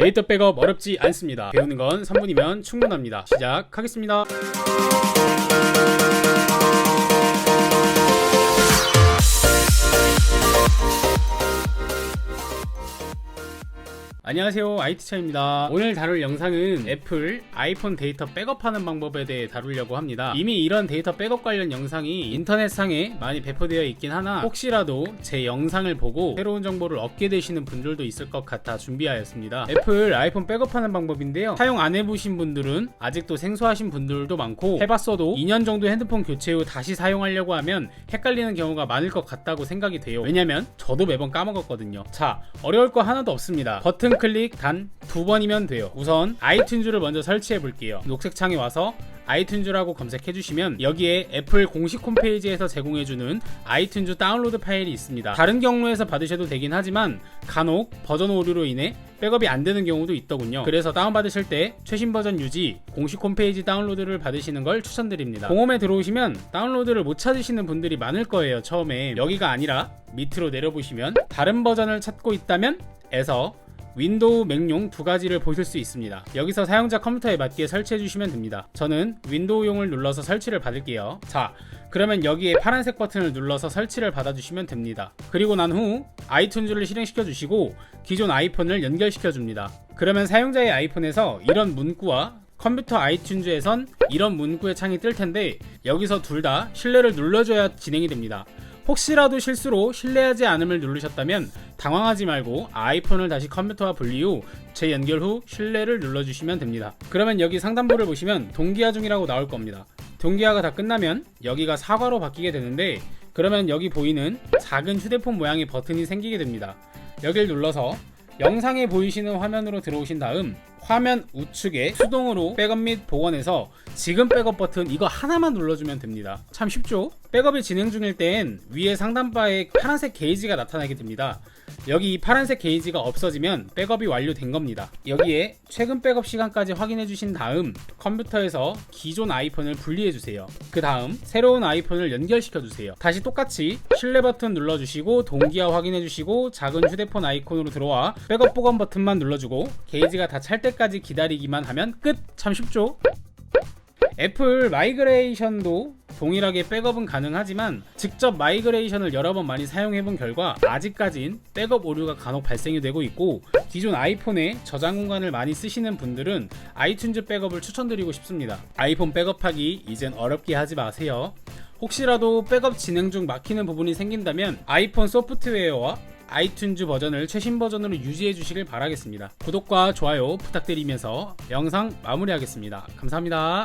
데이터 백업 어렵지 않습니다. 배우는 건 3분이면 충분합니다. 시작하겠습니다. 안녕하세요. IT차입니다. 오늘 다룰 영상은 애플 아이폰 데이터 백업하는 방법에 대해 다루려고 합니다. 이미 이런 데이터 백업 관련 영상이 인터넷상에 많이 배포되어 있긴 하나 혹시라도 제 영상을 보고 새로운 정보를 얻게 되시는 분들도 있을 것 같아 준비하였습니다. 애플 아이폰 백업하는 방법인데요. 사용 안 해보신 분들은 아직도 생소하신 분들도 많고 해봤어도 2년 정도 핸드폰 교체 후 다시 사용하려고 하면 헷갈리는 경우가 많을 것 같다고 생각이 돼요. 왜냐면 저도 매번 까먹었거든요. 자 어려울 거 하나도 없습니다. 버튼 클릭 단 두 번이면 돼요. 우선 아이튠즈를 먼저 설치해 볼게요. 녹색 창에 와서 아이튠즈라고 검색해 주시면 여기에 애플 공식 홈페이지에서 제공해주는 아이튠즈 다운로드 파일이 있습니다. 다른 경로에서 받으셔도 되긴 하지만 간혹 버전 오류로 인해 백업이 안 되는 경우도 있더군요. 그래서 다운받으실 때 최신 버전 유지 공식 홈페이지 다운로드를 받으시는 걸 추천드립니다. 공홈에 들어오시면 다운로드를 못 찾으시는 분들이 많을 거예요 처음에 여기가 아니라 밑으로 내려보시면 다른 버전을 찾고 있다면 에서 윈도우 맥용 두 가지를 보실 수 있습니다. 여기서 사용자 컴퓨터에 맞게 설치해 주시면 됩니다. 저는 윈도우용을 눌러서 설치를 받을게요. 자, 그러면 여기에 파란색 버튼을 눌러서 설치를 받아주시면 됩니다. 그리고 난 후 아이튠즈를 실행시켜 주시고 기존 아이폰을 연결시켜 줍니다. 그러면 사용자의 아이폰에서 이런 문구와 컴퓨터 아이튠즈에선 이런 문구의 창이 뜰 텐데 여기서 둘다 신뢰를 눌러줘야 진행이 됩니다. 혹시라도 실수로 신뢰하지 않음을 누르셨다면 당황하지 말고 아이폰을 다시 컴퓨터와 분리 후 재연결 후 신뢰를 눌러주시면 됩니다. 그러면 여기 상단부를 보시면 동기화 중이라고 나올 겁니다. 동기화가 다 끝나면 여기가 사과로 바뀌게 되는데 그러면 여기 보이는 작은 휴대폰 모양의 버튼이 생기게 됩니다. 여길 눌러서 영상에 보이시는 화면으로 들어오신 다음 화면 우측에 수동으로 백업 및 복원해서 지금 백업 버튼 이거 하나만 눌러주면 됩니다. 참 쉽죠? 백업이 진행 중일 땐 위에 상단바에 파란색 게이지가 나타나게 됩니다. 여기 이 파란색 게이지가 없어지면 백업이 완료된 겁니다. 여기에 최근 백업 시간까지 확인해 주신 다음 컴퓨터에서 기존 아이폰을 분리해 주세요. 그 다음 새로운 아이폰을 연결시켜 주세요. 다시 똑같이 신뢰 버튼 눌러 주시고 동기화 확인해 주시고 작은 휴대폰 아이콘으로 들어와 백업 복원 버튼만 눌러주고 게이지가 다 찰 때까지 기다리기만 하면 끝! 참 쉽죠? 애플 마이그레이션도 동일하게 백업은 가능하지만 직접 마이그레이션을 여러 번 많이 사용해 본 결과 아직까진 백업 오류가 간혹 발생이 되고 있고 기존 아이폰에 저장 공간을 많이 쓰시는 분들은 아이튠즈 백업을 추천드리고 싶습니다. 아이폰 백업하기 이젠 어렵게 하지 마세요. 혹시라도 백업 진행 중 막히는 부분이 생긴다면 아이폰 소프트웨어와 아이튠즈 버전을 최신 버전으로 유지해 주시길 바라겠습니다. 구독과 좋아요 부탁드리면서 영상 마무리하겠습니다. 감사합니다.